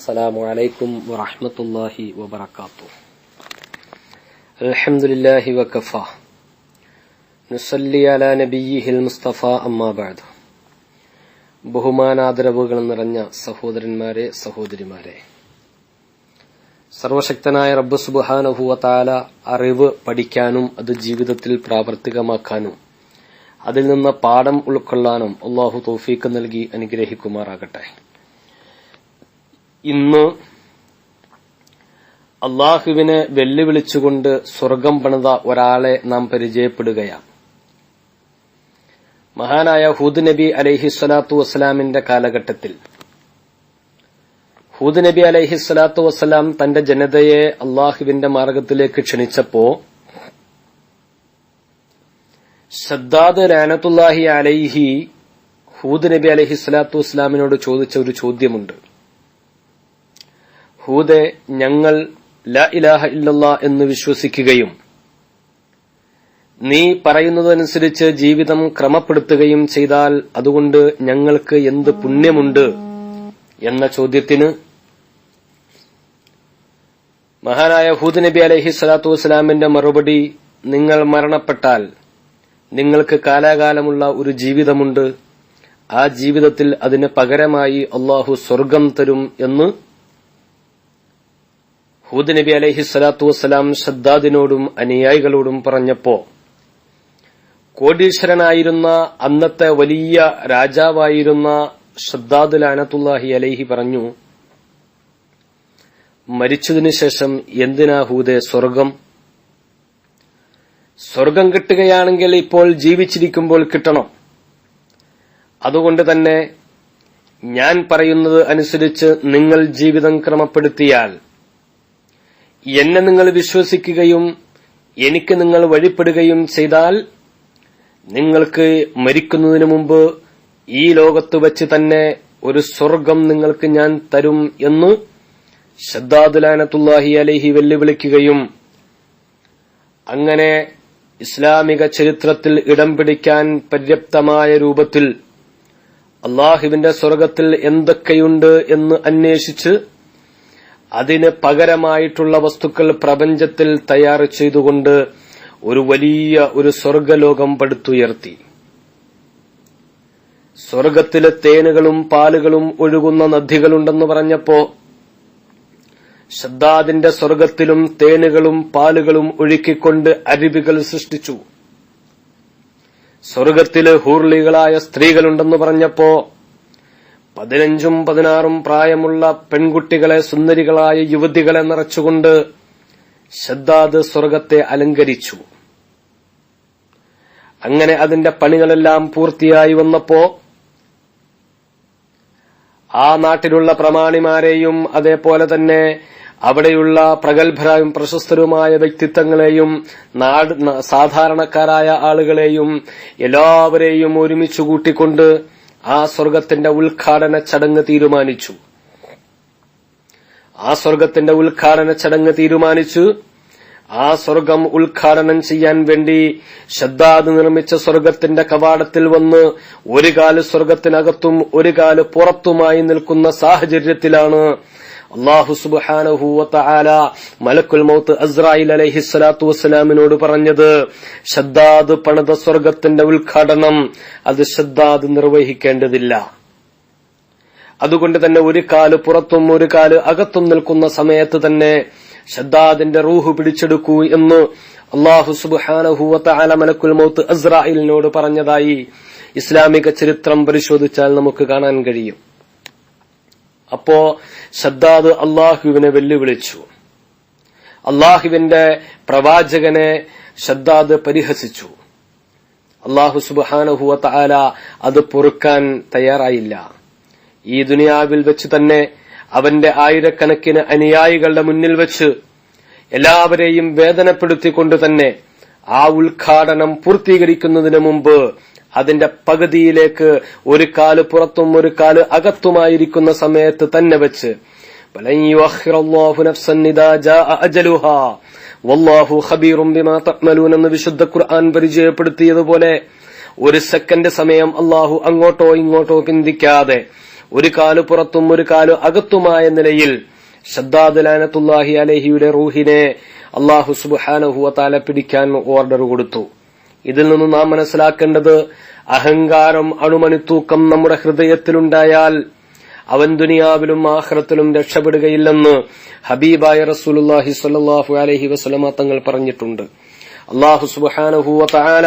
السلام عليكم ورحمة الله وبركاته الحمد لله وكفى نصلي على نبيه المصطفى أما بعد ബഹുമാനാദരവുകൾ നിറഞ്ഞ സഹോദരന്മാരെ സഹോദരിമാരെ സർവശക്തനായ റബ്ബ് സുബാനഹുവ താല അറിവ് പഠിക്കാനും അത് ജീവിതത്തിൽ പ്രാവർത്തികമാക്കാനും അതിൽ നിന്ന് പാഠം ഉൾക്കൊള്ളാനും അള്ളാഹു തൗഫീക്ക് നൽകി അനുഗ്രഹിക്കുമാറാകട്ടെ ഇന്ന് അള്ളാഹുവിനെ വെല്ലുവിളിച്ചുകൊണ്ട് സ്വർഗം പണിത ഒരാളെ നാം പരിചയപ്പെടുകയാണ്. മഹാനായ ഹൂദ് നബി അലഹിസ്വലാത്തു വസ്സലാമിന്റെ കാലഘട്ടത്തിൽ. ഹൂദ് നബി അലഹിസ്വലാത്തു വസ്സലാം തന്റെ ജനതയെ അള്ളാഹുവിന്റെ മാർഗത്തിലേക്ക് ക്ഷണിച്ചപ്പോ ഷദ്ദാദ് ലാനത്തുല്ലാഹി അലൈഹി ഹൂദ് നബി അലഹി സ്വലാത്തു വസ്സലാമിനോട് ചോദിച്ച ഒരു ചോദ്യമുണ്ട്. ഹൂദെ ഞങ്ങൾ ല ഇലാഹ ഇല്ലല്ല എന്ന് വിശ്വസിക്കുകയും നീ പറയുന്നതനുസരിച്ച് ജീവിതം ക്രമപ്പെടുത്തുകയും ചെയ്താൽ അതുകൊണ്ട് ഞങ്ങൾക്ക് എന്ത് പുണ്യമുണ്ട് എന്ന ചോദ്യത്തിന് മഹാനായ ഹൂദ് നബി അലഹി സ്വലാത്തു വസ്സലാമിന്റെ മറുപടി നിങ്ങൾ മരണപ്പെട്ടാൽ നിങ്ങൾക്ക് കാലാകാലമുള്ള ഒരു ജീവിതമുണ്ട്. ആ ജീവിതത്തിൽ അതിന് പകരമായി അള്ളാഹു സ്വർഗം തരും എന്ന് ഹൂദ് നബി അലഹി സ്വലാത്തു വസ്സലാം ഷദ്ദാദിനോടും അനുയായികളോടും പറഞ്ഞപ്പോ കോടീശ്വരനായിരുന്ന അന്നത്തെ വലിയ രാജാവായിരുന്ന ഷദ്ദാദ് ലാനത്തുല്ലാഹി അലൈഹി പറഞ്ഞു മരിച്ചതിനു ശേഷം എന്തിനാ ഹൂദെ സ്വർഗം? സ്വർഗം കിട്ടുകയാണെങ്കിൽ ഇപ്പോൾ ജീവിച്ചിരിക്കുമ്പോൾ കിട്ടണം. അതുകൊണ്ട് തന്നെ ഞാൻ പറയുന്നത് അനുസരിച്ച് നിങ്ങൾ ജീവിതം ക്രമപ്പെടുത്തിയാൽ എന്നെ നിങ്ങൾ വിശ്വസിക്കുകയും എനിക്ക് നിങ്ങൾ വഴിപ്പെടുകയും ചെയ്താൽ നിങ്ങൾക്ക് മരിക്കുന്നതിനു മുമ്പ് ഈ ലോകത്ത് വെച്ച് തന്നെ ഒരു സ്വർഗം നിങ്ങൾക്ക് ഞാൻ തരും എന്ന് ഷദ്ദാദുലാനത്തുല്ലാഹി അലഹി വെല്ലുവിളിക്കുകയും അങ്ങനെ ഇസ്ലാമിക ചരിത്രത്തിൽ ഇടം പിടിക്കാൻ പര്യാപ്തമായ രൂപത്തിൽ അള്ളാഹുവിന്റെ സ്വർഗത്തിൽ എന്തൊക്കെയുണ്ട് എന്ന് അന്വേഷിച്ച് അതിന് പകരമായിട്ടുള്ള വസ്തുക്കൾ പ്രപഞ്ചത്തിൽ തയ്യാർ ചെയ്തുകൊണ്ട് ഒരു വലിയ ഒരു സ്വർഗലോകം പടുത്തുയർത്തി. സ്വർഗത്തിലെ തേനുകളും പാലുകളും ഒഴുകുന്ന നദികളുണ്ടെന്ന് പറഞ്ഞപ്പോ ശ്രദ്ധാദിന്റെ സ്വർഗത്തിലും തേനുകളും പാലുകളും ഒഴുക്കിക്കൊണ്ട് അരുവികൾ സൃഷ്ടിച്ചു. സ്വർഗത്തിലെ ഹൂർലികളായ സ്ത്രീകളുണ്ടെന്ന് പറഞ്ഞപ്പോ പതിനഞ്ചും പതിനാറും പ്രായമുള്ള പെൺകുട്ടികളെ സുന്ദരികളായ യുവതികളെ നിറച്ചുകൊണ്ട് ശദ്ദാദ് സ്വർഗത്തെ അലങ്കരിച്ചു. അങ്ങനെ അതിന്റെ പണികളെല്ലാം പൂർത്തിയായി വന്നപ്പോ ആ നാട്ടിലുള്ള പ്രമാണിമാരെയും അതേപോലെ തന്നെ അവിടെയുള്ള പ്രഗത്ഭരായും പ്രശസ്തരുമായ വ്യക്തിത്വങ്ങളെയും നാട് സാധാരണക്കാരായ ആളുകളെയും എല്ലാവരെയും ഒരുമിച്ച് കൂട്ടിക്കൊണ്ട് ആ സ്വർഗത്തിന്റെ ഉദ്ഘാടന ചടങ്ങ് തീരുമാനിച്ചു. ആ സ്വർഗത്തിന്റെ ഉദ്ഘാടന ചടങ്ങ് തീരുമാനിച്ചു. ആ സ്വർഗം ഉദ്ഘാടനം ചെയ്യാൻ വേണ്ടി ശ്രദ്ധാത് നിർമ്മിച്ച സ്വർഗത്തിന്റെ കവാടത്തിൽ വന്ന് ഒരു കാൽ സ്വർഗത്തിനകത്തും ഒരു കാൽ പുറത്തുമായി നിൽക്കുന്ന സാഹചര്യത്തിലാണ് അള്ളാഹു സുബാനഹൂവല മലക്കുൽ മൗത്ത് അസ്രായിൽ അലഹി സ്വലാത്തു വസ്സലാമിനോട് പറഞ്ഞത് ഷദ്ദാദ് പണിത സ്വർഗത്തിന്റെ ഉദ്ഘാടനം അത് ഷദ്ദാദ് നിർവഹിക്കേണ്ടതില്ല. അതുകൊണ്ട് തന്നെ ഒരു കാൽ പുറത്തും ഒരു കാൽ അകത്തും നിൽക്കുന്ന സമയത്ത് തന്നെ ഷദ്ദാദിന്റെ റൂഹ് പിടിച്ചെടുക്കൂ എന്ന് അള്ളാഹു സുബാനഹുവല മലക്കുൽ മൗത്ത് അസ്രായിലിനോട് പറഞ്ഞതായി ഇസ്ലാമിക ചരിത്രം പരിശോധിച്ചാൽ നമുക്ക് കാണാൻ കഴിയും. അപ്പോ ഷദ്ദാദ് അള്ളാഹുവിനെ വെല്ലുവിളിച്ചു. അള്ളാഹുവിന്റെ പ്രവാചകനെ ഷദ്ദാദ് പരിഹസിച്ചു. അള്ളാഹു സുബാനഹുവ താല അത് പൊറുക്കാൻ തയ്യാറായില്ല. ഈ ദുനിയാവിൽ വെച്ച് തന്നെ അവന്റെ ആയിരക്കണക്കിന് അനുയായികളുടെ മുന്നിൽ വെച്ച് എല്ലാവരെയും വേദനപ്പെടുത്തിക്കൊണ്ട് തന്നെ ആ ഉദ്ഘാടനം പൂർത്തീകരിക്കുന്നതിന് മുമ്പ് അതിന്റെ പകുതിയിലേക്ക് ഒരു കാൽ പുറത്തും ഒരു കാൽ അകത്തുമായിരിക്കുന്ന സമയത്ത് തന്നെ വെച്ച് എന്ന് വിശുദ്ധ ഖുർആൻ പരിചയപ്പെടുത്തിയതുപോലെ ഒരു സെക്കൻഡ് സമയം അള്ളാഹു അങ്ങോട്ടോ ഇങ്ങോട്ടോ ചിന്തിക്കാതെ ഒരു കാൽ പുറത്തും ഒരു കാൽ അകത്തുമായ നിലയിൽ ഷദ്ദാദ് ലാനത്തുല്ലാഹി അലഹിയുടെ റൂഹിനെ അള്ളാഹു സുബാനഹുവ താല പിടിക്കാൻ ഓർഡർ കൊടുത്തു. ഇതിൽ നിന്ന് നാം മനസ്സിലാക്കേണ്ടത് അഹങ്കാരം അണുമണിത്തൂക്കം നമ്മുടെ ഹൃദയത്തിലുണ്ടായാൽ അവൻ ദുനിയാവിലും ആഹ്റത്തിലും രക്ഷപ്പെടുകയില്ലെന്ന് ഹബീബായ റസൂലുല്ലാഹി സ്വല്ലല്ലാഹു അലൈഹി വസല്ലമ തങ്ങൾ പറഞ്ഞിട്ടുണ്ട്. അള്ളാഹു സുബ്ഹാനഹു വതആല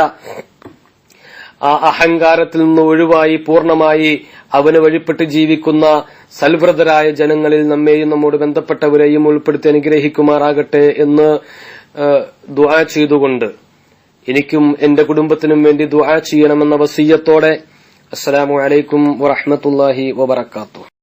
ആ അഹങ്കാരത്തിൽ നിന്ന് ഒഴിവായി പൂർണമായി അവന് വഴിപ്പെട്ട് ജീവിക്കുന്ന സൽവ്രതരായ ജനങ്ങളിൽ നമ്മെയും നമ്മോട് ബന്ധപ്പെട്ടവരെയും ഉൾപ്പെടുത്തി അനുഗ്രഹിക്കുമാറാകട്ടെ എന്ന് ദുആ ചെയ്തുകൊണ്ട് എനിക്കും എന്റെ കുടുംബത്തിനും വേണ്ടി ദുആ ചെയ്യണമെന്ന വസീയത്തോടെ. അസ്സലാമു അലൈക്കും വറഹ്മത്തുള്ളാഹി വബറകാതുഹു.